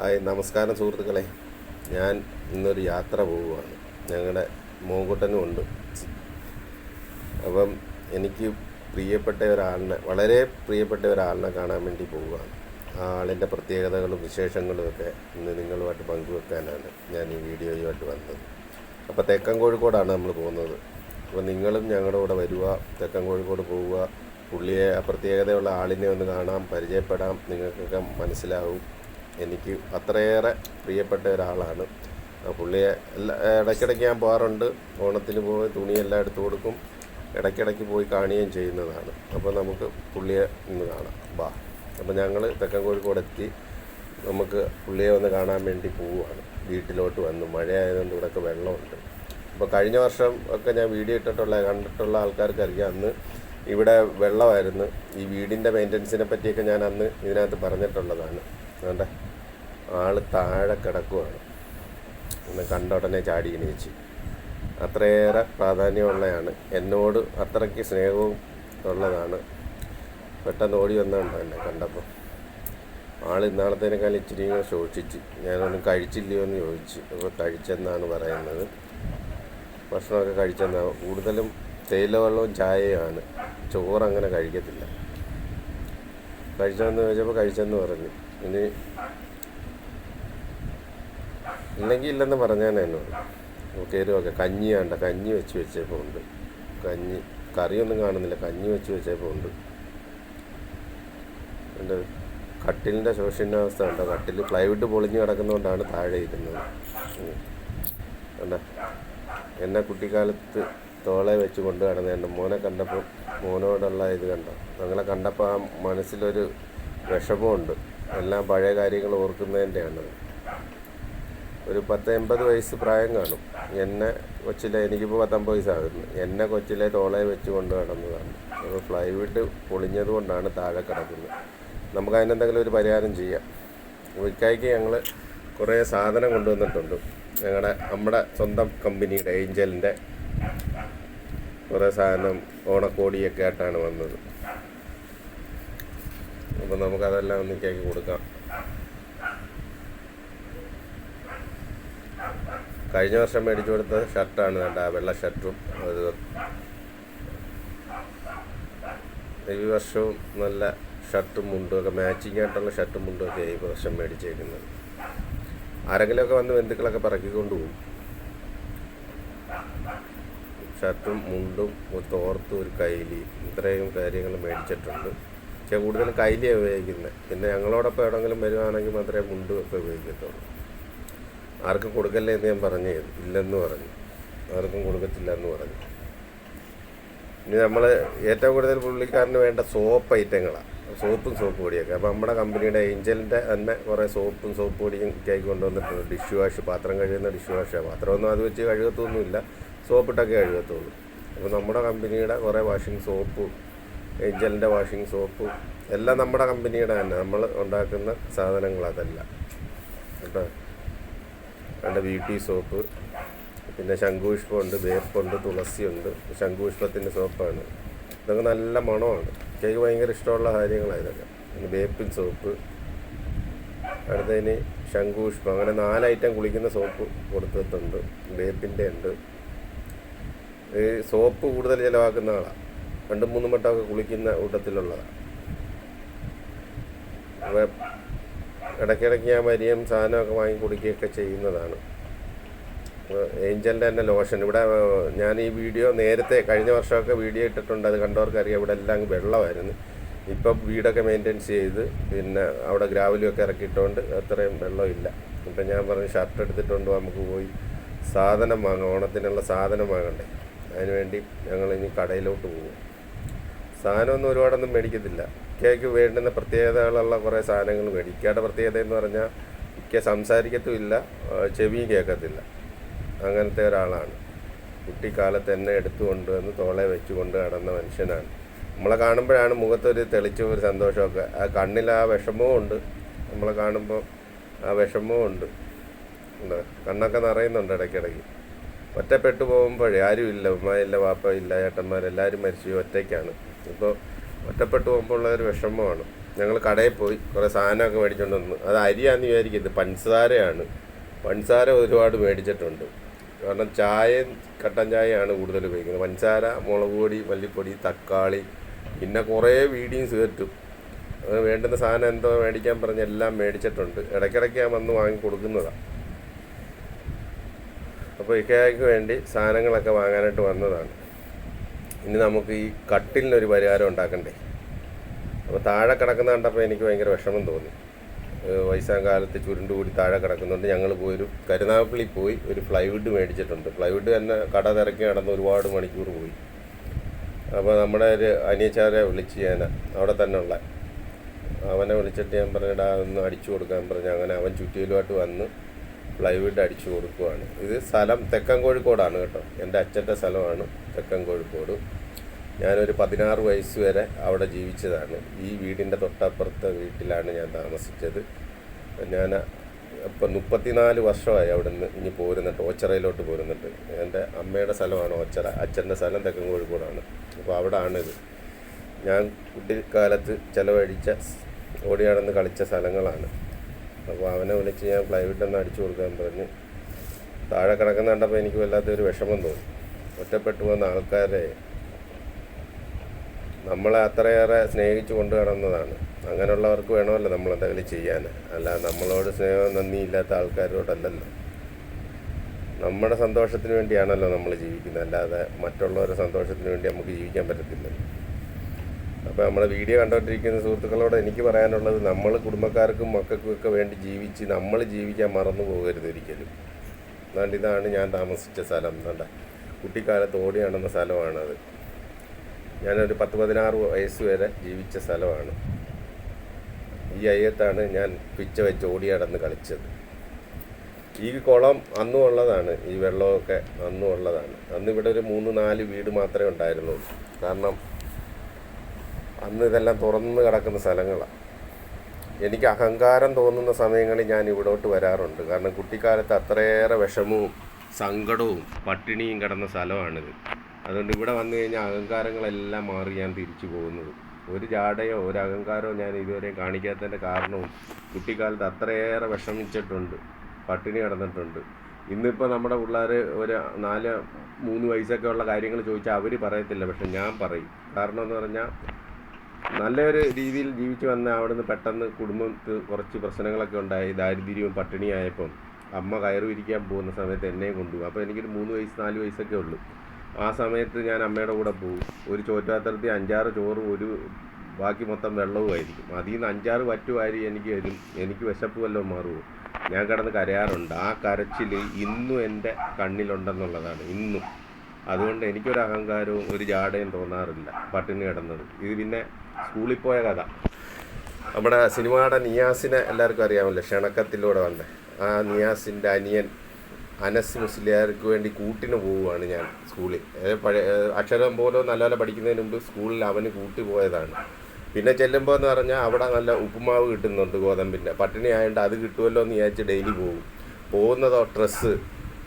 Hi നമസ്കാരം സുഹൃത്തുക്കളെ. ഞാൻ ഇന്നൊരു യാത്ര പോവുകയാണ്. ഞങ്ങളുടെ മോങ്കുട്ടനും ഉണ്ട്. അപ്പം എനിക്ക് പ്രിയപ്പെട്ട ഒരാളിനെ വളരെ പ്രിയപ്പെട്ട ഒരാളിനെ കാണാൻ വേണ്ടി പോവുകയാണ്. ആ ആളിന്റെ പ്രത്യേകതകളും വിശേഷങ്ങളും ഒക്കെ ഇന്ന് നിങ്ങളുമായിട്ട് പങ്കുവെക്കാനാണ് ഞാൻ ഈ വീഡിയോയുമായിട്ട് വന്നത്. അപ്പോൾ തെക്കൻ കോഴിക്കോടാണ് നമ്മൾ പോകുന്നത്. അപ്പോൾ നിങ്ങളും ഞങ്ങളുടെ കൂടെ വരിക തെക്കൻ കോഴിക്കോട് പോവുക. പുള്ളിയെ ആ പ്രത്യേകതയുള്ള ആളിനെ ഒന്ന് കാണാം പരിചയപ്പെടാം. നിങ്ങൾക്കൊക്കെ മനസ്സിലാവും. എനിക്ക് അത്രയേറെ പ്രിയപ്പെട്ട ഒരാളാണ്. പുള്ളിയെ എല്ലാ ഇടയ്ക്കിടയ്ക്ക് ഞാൻ പോകാറുണ്ട്. ഓണത്തിന് പോയി തുണിയെല്ലാം എടുത്തു കൊടുക്കും. ഇടയ്ക്കിടയ്ക്ക് പോയി കാണുകയും ചെയ്യുന്നതാണ്. അപ്പോൾ നമുക്ക് പുള്ളിയെ ഒന്ന് കാണാം. ബാ. അപ്പോൾ ഞങ്ങൾ തെക്കൻ കോഴിക്കോട് എത്തി. നമുക്ക് പുള്ളിയെ ഒന്ന് കാണാൻ വേണ്ടി പോവുകയാണ്. വീട്ടിലോട്ട് വന്നു. മഴയായതുകൊണ്ട് ഇവിടെയൊക്കെ വെള്ളമുണ്ട്. അപ്പോൾ കഴിഞ്ഞ വർഷം ഒക്കെ ഞാൻ വീഡിയോ ഇട്ടിട്ടുള്ള കണ്ടിട്ടുള്ള ആൾക്കാർക്ക് അറിയാം. അന്ന് ഇവിടെ വെള്ളമായിരുന്നു. ഈ വീടിന്റെ മെയിന്റനൻസിനെ പറ്റിയൊക്കെ ഞാൻ അന്ന് ഇതിനകത്ത് പറഞ്ഞിട്ടുള്ളതാണ്. അതുകൊണ്ട് ആൾ താഴെ കിടക്കുവാണ്. ഒന്ന് കണ്ട ഉടനെ ചാടി എണീച്ച്. അത്രയേറെ പ്രാധാന്യമുള്ളതാണ് എന്നോട് അത്രയ്ക്ക് സ്നേഹവും ഉള്ളതാണ്. പെട്ടെന്ന് ഓടി വന്നുണ്ടോ എന്നെ കണ്ടപ്പോൾ. ആൾ ഇന്നാളത്തേനേക്കാൾ ഇച്ചിരി ശോഷിച്ച്. ഞാനൊന്നും കഴിച്ചില്ലയോ എന്ന് ചോദിച്ചു. അപ്പോൾ കഴിച്ചെന്നാണ് പറയുന്നത്. ഭക്ഷണമൊക്കെ കഴിച്ചെന്നാണ് കൂടുതലും തേയില വെള്ളവും ചായയുമാണ്. ചോറ് അങ്ങനെ കഴിക്കത്തില്ല. കഴിച്ചതെന്ന് ചോദിച്ചപ്പോൾ കഴിച്ചെന്ന് പറഞ്ഞു. ഇനി ഇല്ലെങ്കിൽ ഇല്ലെന്ന് പറഞ്ഞാൽ എന്നോട് കയറുമൊക്കെ കഞ്ഞി വേണ്ട കഞ്ഞി വെച്ച് വെച്ചപ്പോൾ ഉണ്ട് കഞ്ഞി കറിയൊന്നും കാണുന്നില്ല കഞ്ഞി വെച്ച് വെച്ചപ്പോൾ ഉണ്ട് എന്റെ കട്ടിലിന്റെ ശോഷണാവസ്ഥ ഉണ്ടോ കട്ടിൽ പ്ലൈവുഡ് പൊളിഞ്ഞ് കിടക്കുന്നതുകൊണ്ടാണ് താഴെ ഇരുന്നത് ഉം. എന്നെ കുട്ടിക്കാലത്ത് തോളെ വെച്ച് കൊണ്ട് കിടന്ന എന്റെ മോനെ കണ്ടപ്പോൾ മോനോടുള്ള ഇത് കണ്ടോ? ഞങ്ങളെ കണ്ടപ്പോൾ ആ മനസ്സിലൊരു വിഷമമുണ്ട്. എല്ലാം പഴയ കാര്യങ്ങൾ ഓർക്കുന്നതിന്റെയാണത്. ഒരു പത്ത് എൺപത് വയസ്സ് പ്രായം കാണും. എന്നെ കൊച്ചിലെ എനിക്കിപ്പോൾ പത്തൊമ്പത് വയസ്സാകുന്നു. എന്നെ കൊച്ചിലെ തോളെ വെച്ച് കൊണ്ട് കിടന്നതാണ് അപ്പോൾ ഫ്ലൈവുഡ് പൊളിഞ്ഞത് കൊണ്ടാണ് താഴെ കിടക്കുന്നത്. നമുക്ക് അതിനെന്തെങ്കിലും ഒരു പരിഹാരം ചെയ്യാം. വിൽക്കായ്ക്ക് ഞങ്ങൾ കുറേ സാധനം കൊണ്ടുവന്നിട്ടുണ്ട്. ഞങ്ങളുടെ നമ്മുടെ സ്വന്തം കമ്പനിയുടെ ഏഞ്ചലിന്റെ കുറേ സാധനം ഓണക്കോടിയൊക്കെ ആയിട്ടാണ് വന്നത്. അപ്പോൾ നമുക്കതെല്ലാം ഒന്നിക്കാക്കി കൊടുക്കാം. കഴിഞ്ഞ വർഷം മേടിച്ചു കൊടുത്ത ഷർട്ടാണ് വേണ്ട ആ വെള്ള ഷർട്ടും. അത് ഈ വർഷവും നല്ല ഷർട്ടും മുണ്ടും ഒക്കെ മാച്ചിങ് ആയിട്ടുള്ള ഷർട്ടും മുണ്ടും ഒക്കെ ഈ വർഷം മേടിച്ചേക്കുന്നത്. ആരെങ്കിലുമൊക്കെ വന്ന് ബന്ധുക്കളൊക്കെ പറക്കിക്കൊണ്ട് പോകും ഷർട്ടും മുണ്ടും തോർത്തും ഒരു കൈലി ഇത്രയും കാര്യങ്ങൾ മേടിച്ചിട്ടുണ്ട്. പക്ഷേ കൂടുതലും കൈലിയാണ് ഉപയോഗിക്കുന്നത്. പിന്നെ ഞങ്ങളോടൊപ്പം എവിടെയെങ്കിലും വരുവാണെങ്കിൽ മാത്രമേ മുണ്ടും ഒക്കെ ഉപയോഗിക്കത്തുള്ളൂ. ആർക്കും കൊടുക്കല്ലേ എന്ന് ഞാൻ പറഞ്ഞു. ഇല്ലെന്ന് പറഞ്ഞു. ആർക്കും കൊടുക്കത്തില്ല എന്ന് പറഞ്ഞു. ഇനി നമ്മൾ ഏറ്റവും കൂടുതൽ പുള്ളിക്കാരന് വേണ്ട സോപ്പ് ഐറ്റങ്ങളാണ് സോപ്പും സോപ്പ് പൊടിയൊക്കെ. അപ്പോൾ നമ്മുടെ കമ്പനിയുടെ ഏഞ്ചലിന്റെ തന്നെ കുറേ സോപ്പും സോപ്പ് പൊടിയും കേക്ക് കൊണ്ടുവന്നിട്ടുണ്ട്. ഡിഷ് വാഷ് പാത്രം കഴുകുന്ന ഡിഷ് വാഷാണ് പാത്രമൊന്നും അത് വെച്ച് കഴുകത്തൊന്നുമില്ല. സോപ്പിട്ടൊക്കെ കഴുകത്തുള്ളൂ. അപ്പോൾ നമ്മുടെ കമ്പനിയുടെ കുറേ വാഷിംഗ് സോപ്പ് ഏഞ്ചലിന്റെ വാഷിംഗ് സോപ്പ് എല്ലാം നമ്മുടെ കമ്പനിയുടെ തന്നെ. നമ്മൾ ഉണ്ടാക്കുന്ന കേട്ടോ വേണ്ട ബ്യൂട്ടി സോപ്പ് പിന്നെ ശംഖുപുഷ്പമുണ്ട് വേപ്പുണ്ട് തുളസിയുണ്ട്. ശംഖുപുഷ്പത്തിന്റെ സോപ്പാണ്. ഇതൊക്കെ നല്ല മണമാണ്. കേക്ക് ഭയങ്കര ഇഷ്ടമുള്ള കാര്യങ്ങളാണ് ഇതൊക്കെ. പിന്നെ വേപ്പിൻ സോപ്പ് അടുത്തതിന് ശംഖുപുഷ്പം. അങ്ങനെ നാല് ഐറ്റം കുളിക്കുന്ന സോപ്പ് കൊടുത്തിട്ടുണ്ട്. വേപ്പിന്റെ ഉണ്ട്. ഈ സോപ്പ് കൂടുതൽ ചിലവാക്കുന്ന ആളാണ് രണ്ടും മൂന്നും വട്ടമൊക്കെ കുളിക്കുന്ന കൂട്ടത്തിലുള്ളതാണ് ഇടയ്ക്കിടയ്ക്ക് ഞാൻ വരികയും സാധനമൊക്കെ വാങ്ങി കുടിക്കുകയൊക്കെ ചെയ്യുന്നതാണ്. ഏഞ്ചലിന്റെ തന്നെ ലോഷൻ. ഇവിടെ ഞാൻ ഈ വീഡിയോ നേരത്തെ കഴിഞ്ഞ വർഷമൊക്കെ വീഡിയോ ഇട്ടിട്ടുണ്ട്. അത് കണ്ടവർക്കറിയാം. ഇവിടെ എല്ലാം വെള്ളമായിരുന്നു. ഇപ്പം വീടൊക്കെ മെയിന്റെയിൻസ് ചെയ്ത് പിന്നെ അവിടെ ഗ്രാവലും ഒക്കെ ഇറക്കിയിട്ടുണ്ട് അത്രയും വെള്ളമില്ല. ഇപ്പം ഞാൻ പറഞ്ഞു ഷർട്ട് എടുത്തിട്ടുണ്ട് നമുക്ക് പോയി സാധനം വാങ്ങാം. ഓണത്തിനുള്ള സാധനം വാങ്ങണ്ടേ? അതിനുവേണ്ടി ഞങ്ങൾ ഇനി കടയിലോട്ട് പോകും സാധനമൊന്നും ഒരുപാടൊന്നും മേടിക്കത്തില്ല. ഇക്കയ്ക്ക് വേണ്ടുന്ന പ്രത്യേകതകളുള്ള കുറേ സാധനങ്ങൾ മേടിക്കും ഇക്കയുടെ പ്രത്യേകത എന്ന് പറഞ്ഞാൽ ഇക്ക സംസാരിക്കത്തുമില്ല ചെവിയും കേൾക്കത്തില്ല. അങ്ങനത്തെ ഒരാളാണ്. കുട്ടിക്കാലത്ത് എന്നെ എടുത്തു കൊണ്ടുവന്ന് തോളെ വെച്ചുകൊണ്ട് നടന്ന മനുഷ്യനാണ്. നമ്മളെ കാണുമ്പോഴാണ് മുഖത്തൊരു തെളിച്ച ഒരു സന്തോഷമൊക്കെ ആ കണ്ണിൽ ആ വിഷമവും ഉണ്ട്. നമ്മളെ കാണുമ്പോൾ ആ വിഷമവും ഉണ്ട്. കണ്ണൊക്കെ നിറയുന്നുണ്ട് ഇടയ്ക്കിടയ്ക്ക്. ഒറ്റപ്പെട്ടു പോകുമ്പോഴേ ആരുമില്ല ഉമ്മയില്ല വാപ്പ ഇല്ല ഏട്ടന്മാരെല്ലാവരും മരിച്ചു ഒറ്റയ്ക്കാണ്. ഇപ്പോൾ ഒറ്റപ്പെട്ടു പോകുമ്പോൾ ഒരു വിഷമമാണ്. ഞങ്ങൾ കടയിൽ പോയി കുറേ സാധനമൊക്കെ മേടിച്ചുകൊണ്ട് വന്നു. അത് അരിയാന്ന് വിചാരിക്കുന്നത് പഞ്ചസാരയാണ്. പഞ്ചസാര ഒരുപാട് മേടിച്ചിട്ടുണ്ട്. കാരണം ചായയും കട്ടൻ ചായയാണ് കൂടുതൽ ഉപയോഗിക്കുന്നത്. പഞ്ചസാര മുളക് പൊടി മല്ലിപ്പൊടി തക്കാളി പിന്നെ കുറേ വീടിയും ചേർത്തും അത് വേണ്ടുന്ന സാധനം എന്തോ മേടിക്കാൻ പറഞ്ഞ് എല്ലാം മേടിച്ചിട്ടുണ്ട്. ഇടയ്ക്കിടയ്ക്ക് ഞാൻ വന്ന് വാങ്ങി കൊടുക്കുന്നതാണ് അപ്പോൾ ഇക്കയ്ക്ക് വേണ്ടി സാധനങ്ങളൊക്കെ വാങ്ങാനായിട്ട് വന്നതാണ്. ഇനി നമുക്ക് ഈ കട്ടിലിനൊരു പരിഹാരം ഉണ്ടാക്കണ്ടേ? അപ്പോൾ താഴെ കിടക്കുന്ന കണ്ടപ്പോൾ എനിക്ക് ഭയങ്കര വിഷമം തോന്നി. വയസ്സാം കാലത്ത് ചുരുണ്ടുകൂടി താഴെ കിടക്കുന്നുണ്ട്. ഞങ്ങൾ പോയി ഒരു കരുനാഗപ്പള്ളി പോയി ഒരു പ്ലൈവുഡ് മേടിച്ചിട്ടുണ്ട്. പ്ലൈവുഡ് തന്നെ കട തിരക്കി നടന്ന് ഒരുപാട് മണിക്കൂർ പോയി. അപ്പോൾ നമ്മുടെ ഒരു അനിയച്ചാരെ വിളിച്ച് ഞാൻ അവിടെ തന്നെ ഉള്ള അവനെ വിളിച്ചിട്ട് ഞാൻ പറഞ്ഞിടാ ഒന്ന് അടിച്ചു കൊടുക്കാൻ പറഞ്ഞു. അങ്ങനെ അവൻ ചുറ്റിയിലുമായിട്ട് വന്ന് പ്ലൈവുഡ് അടിച്ചു കൊടുക്കുവാണ്. ഇത് സ്ഥലം തെക്കൻ കോഴിക്കോടാണ് കേട്ടോ. എന്റെ അച്ഛന്റെ സ്ഥലമാണ് തെക്കൻ കോഴിക്കോട്. ഞാനൊരു പതിനാറ് വയസ്സ് വരെ അവിടെ ജീവിച്ചതാണ്. ഈ വീടിന്റെ തൊട്ടപ്പുറത്തെ വീട്ടിലാണ് ഞാൻ താമസിച്ചത്. ഞാൻ ഇപ്പം മുപ്പത്തിനാല് വർഷമായി അവിടെ നിന്ന് ഇനി പോരുന്നുണ്ട് ഓച്ചറയിലോട്ട് പോരുന്നുണ്ട്. എന്റെ അമ്മയുടെ സ്ഥലമാണ് ഓച്ചറ അച്ഛന്റെ സ്ഥലം തെക്കൻ കോഴിക്കോടാണ്. അപ്പോൾ അവിടാണിത്. ഞാൻ കുട്ടിക്കാലത്ത് ചിലവഴിച്ച ഓടിയാടന്ന് കളിച്ച സ്ഥലങ്ങളാണ്. അപ്പോൾ അവനെ വിളിച്ച് ഞാൻ പ്ലൈവുഡ് ഒന്ന് അടിച്ചു കൊടുക്കാൻ പറഞ്ഞ്. താഴെ കിടക്കുന്ന കണ്ടപ്പോൾ എനിക്ക് വല്ലാത്തൊരു വിഷമം തോന്നി. ഒറ്റപ്പെട്ടു പോകുന്ന ആൾക്കാരെ നമ്മളെ അത്രയേറെ സ്നേഹിച്ചു കൊണ്ട് കിടന്നതാണ് അങ്ങനെയുള്ളവർക്ക് വേണമല്ലോ നമ്മൾ എന്തെങ്കിലും ചെയ്യാൻ. അല്ല നമ്മളോട് സ്നേഹം നന്ദിയില്ലാത്ത ആൾക്കാരോടല്ലല്ലോ. നമ്മുടെ സന്തോഷത്തിന് വേണ്ടിയാണല്ലോ നമ്മൾ ജീവിക്കുന്നത്. അല്ലാതെ മറ്റുള്ളവരുടെ സന്തോഷത്തിന് വേണ്ടി നമുക്ക് ജീവിക്കാൻ പറ്റത്തില്ലല്ലോ. അപ്പോൾ നമ്മുടെ വീഡിയോ കണ്ടുകൊണ്ടിരിക്കുന്ന സുഹൃത്തുക്കളോട് എനിക്ക് പറയാനുള്ളത് നമ്മൾ കുടുംബക്കാർക്കും മക്കൾക്കും ഒക്കെ വേണ്ടി ജീവിച്ച് നമ്മൾ ജീവിക്കാൻ മറന്നു പോകരുത് ഒരിക്കലും. അതുകൊണ്ട് ഇതാണ് ഞാൻ താമസിച്ച സ്ഥലം. എന്താ കുട്ടിക്കാലത്ത് ഓടി നടന്ന സ്ഥലമാണത്. ഞാനൊരു പത്ത് പതിനാറ് വയസ്സ് വരെ ജീവിച്ച സ്ഥലമാണ്. ഈ അയ്യത്താണ് ഞാൻ പിച്ച വെച്ച് ഓടി നടന്ന് കളിച്ചത്. ഈ കുളം അന്നും ഉള്ളതാണ്. ഈ വെള്ളമൊക്കെ അന്നും ഉള്ളതാണ്. അന്ന് ഇവിടെ ഒരു മൂന്ന് നാല് വീട് മാത്രമേ ഉണ്ടായിരുന്നുള്ളൂ. കാരണം അന്ന് ഇതെല്ലാം തുറന്ന് കിടക്കുന്ന സ്ഥലങ്ങളാണ്. എനിക്ക് അഹങ്കാരം തോന്നുന്ന സമയങ്ങളിൽ ഞാൻ ഇവിടോട്ട് വരാറുണ്ട്. കാരണം കുട്ടിക്കാലത്ത് അത്രയേറെ വിഷമവും സങ്കടവും പട്ടിണിയും കിടന്ന സ്ഥലമാണിത്. അതുകൊണ്ട് ഇവിടെ വന്നു കഴിഞ്ഞാൽ അഹങ്കാരങ്ങളെല്ലാം മാറി ഞാൻ തിരിച്ചു പോകുന്നത്. ഒരു ജാടയോ ഒരു അഹങ്കാരമോ ഞാൻ ഇതുവരെ കാണിക്കാത്തതിന്റെ കാരണവും കുട്ടിക്കാലത്ത് അത്രയേറെ വിഷമിച്ചിട്ടുണ്ട്. പട്ടിണി കിടന്നിട്ടുണ്ട്. ഇന്നിപ്പോൾ നമ്മുടെ പിള്ളേർ ഒരു നാല് മൂന്ന് വയസ്സൊക്കെ ഉള്ള കാര്യങ്ങൾ ചോദിച്ചാൽ അവർ പറയത്തില്ല. പക്ഷെ ഞാൻ പറയും. കാരണം എന്ന് പറഞ്ഞാൽ നല്ലൊരു രീതിയിൽ ജീവിച്ചു വന്ന അവിടുന്ന് പെട്ടെന്ന് കുടുംബത്തിൽ കുറച്ച് പ്രശ്നങ്ങളൊക്കെ ഉണ്ടായി. ദാരിദ്ര്യവും പട്ടിണിയായപ്പം അമ്മ കയറിയിരിക്കാൻ പോകുന്ന സമയത്ത് എന്നെയും കൊണ്ടുപോകും അപ്പോൾ എനിക്കൊരു മൂന്ന് വയസ്സ് നാല് വയസ്സൊക്കെ ഉള്ളൂ. ആ സമയത്ത് ഞാൻ അമ്മയുടെ കൂടെ പോകും ഒരു ചോറ്റുപാത്രത്തിൽ അഞ്ചാറ് ചോറും ഒരു ബാക്കി മൊത്തം വെള്ളവുമായിരിക്കും അതിൽ നിന്ന് അഞ്ചാറ് വറ്റു വാരി എനിക്ക് വരും. എനിക്ക് വിശപ്പ് വല്ലതും മാറുമോ? ഞാൻ കിടന്ന് കരയാറുണ്ട്. ആ കരച്ചിൽ ഇന്നും എന്റെ കണ്ണിലുണ്ടെന്നുള്ളതാണ്. ഇന്നും. അതുകൊണ്ട് എനിക്കൊരു അഹങ്കാരവും ഒരു ജാടയും തോന്നാറില്ല. പട്ടിണി കിടന്നത്. ഇത് പിന്നെ സ്കൂളിൽ പോയ കഥ. നമ്മുടെ സിനിമയുടെ നിയാസിനെ എല്ലാവർക്കും അറിയാമല്ലോ ക്ഷണക്കത്തിലൂടെ വന്ന. ആ നിയാസിന്റെ അനിയൻ അനസ് മുസ്ലിയാർക്ക് വേണ്ടി കൂട്ടിന് പോവുകയാണ് ഞാൻ സ്കൂളിൽ. പഴയ അക്ഷരം പോലും നല്ലപോലെ പഠിക്കുന്നതിന് മുമ്പ് സ്കൂളിൽ അവന് കൂട്ടി പോയതാണ്. പിന്നെ ചെല്ലുമ്പോൾ എന്ന് പറഞ്ഞാൽ അവിടെ നല്ല ഉപ്പുമാവ് കിട്ടുന്നുണ്ട് ഗോതമ്പിന്റെ പട്ടിണി ആയതുകൊണ്ട് അത് കിട്ടുമല്ലോ എന്ന് വിചാരിച്ച് ഡെയിലി പോകും. പോകുന്നതോ ഡ്രസ്സ്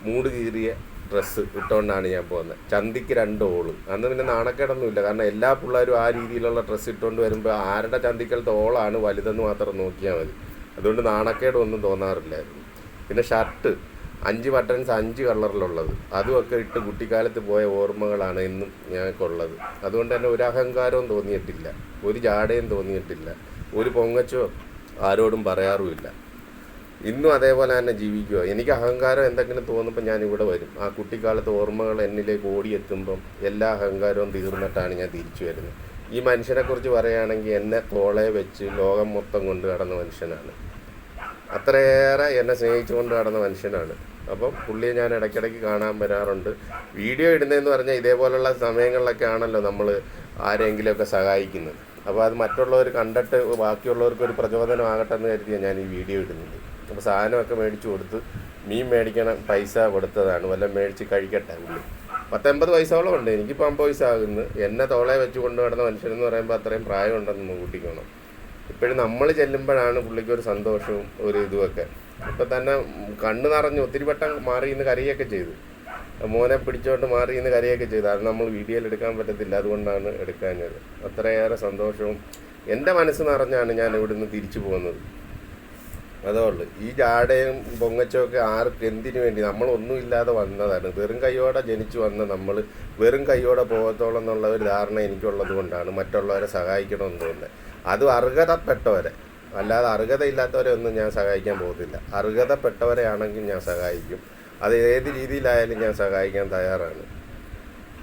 മൂട് കീറിയ ഡ്രസ്സ് ഇട്ടുകൊണ്ടാണ് ഞാൻ പോകുന്നത് ചന്തിക്ക് രണ്ട് ഓൾ. അന്ന് പിന്നെ നാണക്കേടൊന്നുമില്ല. കാരണം എല്ലാ പിള്ളേരും ആ രീതിയിലുള്ള ഡ്രസ്സ് ഇട്ടുകൊണ്ട് വരുമ്പോൾ ആരുടെ ചന്തിക്കലത്തെ ഓളാണ് വലുതെന്ന് മാത്രം നോക്കിയാൽ മതി. അതുകൊണ്ട് നാണക്കേടൊന്നും തോന്നാറില്ലായിരുന്നു. പിന്നെ ഷർട്ട്. അഞ്ച് ബട്ടൺസ് അഞ്ച് കളറിലുള്ളത്. അതുമൊക്കെ ഇട്ട് കുട്ടിക്കാലത്ത് പോയ ഓർമ്മകളാണ് ഇന്നും ഞങ്ങൾക്കുള്ളത്. അതുകൊണ്ട് തന്നെ ഒരു അഹങ്കാരവും തോന്നിയിട്ടില്ല. ഒരു ജാടയും തോന്നിയിട്ടില്ല. ഒരു പൊങ്ങച്ചോ ആരോടും പറയാറുമില്ല. ഇന്നും അതേപോലെ തന്നെ ജീവിക്കുക എനിക്ക് അഹങ്കാരം എന്തെങ്കിലും തോന്നുമ്പോൾ ഞാൻ ഇവിടെ വരും. ആ കുട്ടിക്കാലത്ത് ഓർമ്മകൾ എന്നിലേക്ക് ഓടിയെത്തുമ്പം എല്ലാ അഹങ്കാരവും തീർന്നിട്ടാണ് ഞാൻ തിരിച്ചു വരുന്നത്. ഈ മനുഷ്യനെക്കുറിച്ച് പറയുകയാണെങ്കിൽ എന്നെ തോളെ വെച്ച് ലോകം മൊത്തം കൊണ്ട് കടന്ന മനുഷ്യനാണ്. അത്രയേറെ എന്നെ സ്നേഹിച്ചുകൊണ്ട് നടന്ന മനുഷ്യനാണ്. അപ്പം പുള്ളിയെ ഞാൻ ഇടയ്ക്കിടയ്ക്ക് കാണാൻ വരാറുണ്ട്. വീഡിയോ ഇടുന്നതെന്ന് പറഞ്ഞാൽ ഇതേപോലുള്ള സമയങ്ങളിലൊക്കെ ആണല്ലോ നമ്മൾ ആരെങ്കിലുമൊക്കെ സഹായിക്കുന്നത്. അപ്പോൾ അത് മറ്റുള്ളവർ കണ്ടിട്ട് ബാക്കിയുള്ളവർക്ക് ഒരു പ്രചോദനമാകട്ടെ എന്ന് കരുതിയാണ് ഞാൻ ഈ വീഡിയോ ഇടുന്നത്. അപ്പോൾ സാധനമൊക്കെ മേടിച്ചു കൊടുത്ത് മീൻ മേടിക്കണം പൈസ കൊടുത്തതാണ്. വല്ല മേടിച്ച് കഴിക്കട്ടെ പുള്ളി പത്തൊമ്പത് വയസ്സോളം ഉണ്ട്. എനിക്കിപ്പോൾ അമ്പത് വയസ്സാകുന്നു എന്നെ തോളെ വെച്ച് കൊണ്ടു നടന്ന മനുഷ്യരെന്ന് പറയുമ്പോൾ അത്രയും പ്രായമുണ്ടെന്ന് കൂട്ടിക്കണം. ഇപ്പോഴും നമ്മൾ ചെല്ലുമ്പോഴാണ് പുള്ളിക്ക് ഒരു സന്തോഷവും ഒരു ഇതുമൊക്കെ. ഇപ്പം തന്നെ കണ്ണ് നിറഞ്ഞ് ഒത്തിരി വട്ടം മാറി ഇന്ന് കരയൊക്കെ ചെയ്തു. മോനെ പിടിച്ചോണ്ട് മാറി ഇന്ന് കരയൊക്കെ ചെയ്തു. അത് നമ്മൾ വീഡിയോയിൽ എടുക്കാൻ പറ്റത്തില്ല. അതുകൊണ്ടാണ് എടുക്കാഞ്ഞത്. അത്രയേറെ സന്തോഷവും എന്റെ മനസ്സ് നിറഞ്ഞാണ് ഞാൻ ഇവിടുന്ന് തിരിച്ചു പോകുന്നത്. അതേ ഉള്ളു. ഈ ജാടയും പൊങ്ങച്ചൊക്കെ ആർക്ക് എന്തിനു വേണ്ടി? നമ്മളൊന്നും ഇല്ലാതെ വന്നതാണ്. വെറും കൈയോടെ ജനിച്ചു വന്ന നമ്മൾ വെറും കൈയോടെ പോകത്തോളം എന്നുള്ള ഒരു ധാരണ എനിക്കുള്ളത് കൊണ്ടാണ് മറ്റുള്ളവരെ സഹായിക്കണമെന്ന് തോന്നുന്നത്. അതും അർഹതപ്പെട്ടവരെ. അല്ലാതെ അർഹതയില്ലാത്തവരെ ഒന്നും ഞാൻ സഹായിക്കാൻ പോകത്തില്ല. അർഹതപ്പെട്ടവരെ ആണെങ്കിൽ ഞാൻ സഹായിക്കും. അത് ഏത് രീതിയിലായാലും ഞാൻ സഹായിക്കാൻ തയ്യാറാണ്.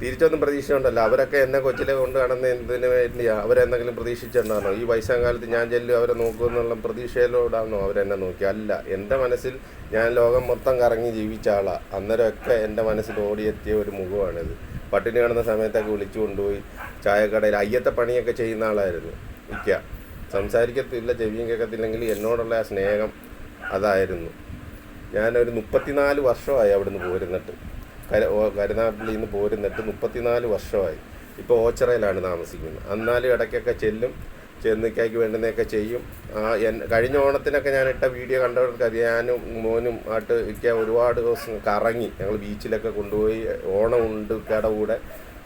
തിരിച്ചൊന്നും പ്രതീക്ഷയുണ്ടല്ലോ അവരൊക്കെ എന്നെ കൊച്ചിലെ കൊണ്ട് എന്തിനു വേണ്ടിയാണ് അവരെന്തെങ്കിലും പ്രതീക്ഷിച്ചിട്ടുണ്ടാണോ ഈ വയസ്സാം കാലത്ത് ഞാൻ ചെല്ലും അവരെ നോക്കുമെന്നുള്ള പ്രതീക്ഷയിലൂടാണോ അവരെന്നെ നോക്കി? അല്ല എന്റെ മനസ്സിൽ ഞാൻ ലോകം മൊത്തം കറങ്ങി ജീവിച്ച ആളാണ് അന്നേരമൊക്കെ എന്റെ മനസ്സിൽ ഓടിയെത്തിയ ഒരു മുഖമാണിത്. പട്ടിണി കിടന്ന സമയത്തൊക്കെ വിളിച്ചു കൊണ്ടുപോയി ചായക്കടയിൽ അയ്യത്തെ പണിയൊക്കെ ചെയ്യുന്ന ആളായിരുന്നു. ഇക്ക സംസാരിക്കത്തില്ല ചെവിയും കേൾക്കത്തില്ലെങ്കിൽ എന്നോടുള്ള ആ സ്നേഹം അതായിരുന്നു. ഞാനൊരു മുപ്പത്തിനാല് വർഷമായി അവിടുന്ന് പോരുന്നിട്ട്. കര കരുനാട്ടിൽ നിന്ന് പോരുന്നിട്ട് മുപ്പത്തിനാല് വർഷമായി. ഇപ്പോൾ ഓച്ചിറയിലാണ് താമസിക്കുന്നത്. എന്നാലും ഇടയ്ക്കൊക്കെ ചെല്ലും ചെന്നിക്കായ്ക്ക് വേണ്ടുന്നതൊക്കെ ചെയ്യും. ആ എൻ കഴിഞ്ഞ ഓണത്തിനൊക്കെ ഞാൻ ഇട്ട വീഡിയോ കണ്ടവർക്ക് അറിയാം. ഞാനും മോനും ആയിട്ട് ഒക്കെ ഒരുപാട് ദിവസം കറങ്ങി. ഞങ്ങൾ ബീച്ചിലൊക്കെ കൊണ്ടുപോയി ഓണം ഉണ്ട് ഇക്കയുടെ കൂടെ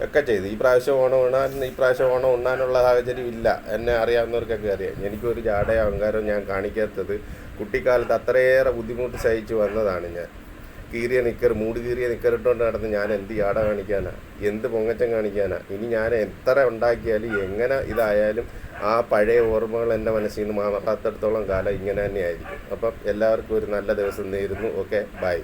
ഒക്കെ ചെയ്തു. ഈ പ്രാവശ്യം ഓണം ഉണ്ണാൻ ഈ പ്രാവശ്യം ഓണം ഉണ്ണാനുള്ള സാഹചര്യം ഇല്ല. എന്നെ അറിയാവുന്നവർക്കൊക്കെ അറിയാം. എനിക്കൊരു ജാടയോ അഹങ്കാരവും ഞാൻ കാണിക്കാത്തത്. കുട്ടിക്കാലത്ത് അത്രയേറെ ബുദ്ധിമുട്ട് സഹിച്ചു വന്നതാണ് ഞാൻ. കീറിയ നിക്കർ മൂട് കീറിയ നിക്കറിട്ടുകൊണ്ട് നടന്ന് ഞാൻ എന്ത് ആട കാണിക്കാനാ? എന്ത് പൊങ്ങച്ചം കാണിക്കാനാ? ഇനി ഞാൻ എത്ര ഉണ്ടാക്കിയാലും എങ്ങനെ ഇതായാലും ആ പഴയ ഓർമ്മകൾ എന്റെ മനസ്സിൽ നിന്ന് മാറാത്തടത്തോളം കാലം ഇങ്ങനെ തന്നെയായിരിക്കും. അപ്പം എല്ലാവർക്കും ഒരു നല്ല ദിവസം നേരുന്നു. Okay bye.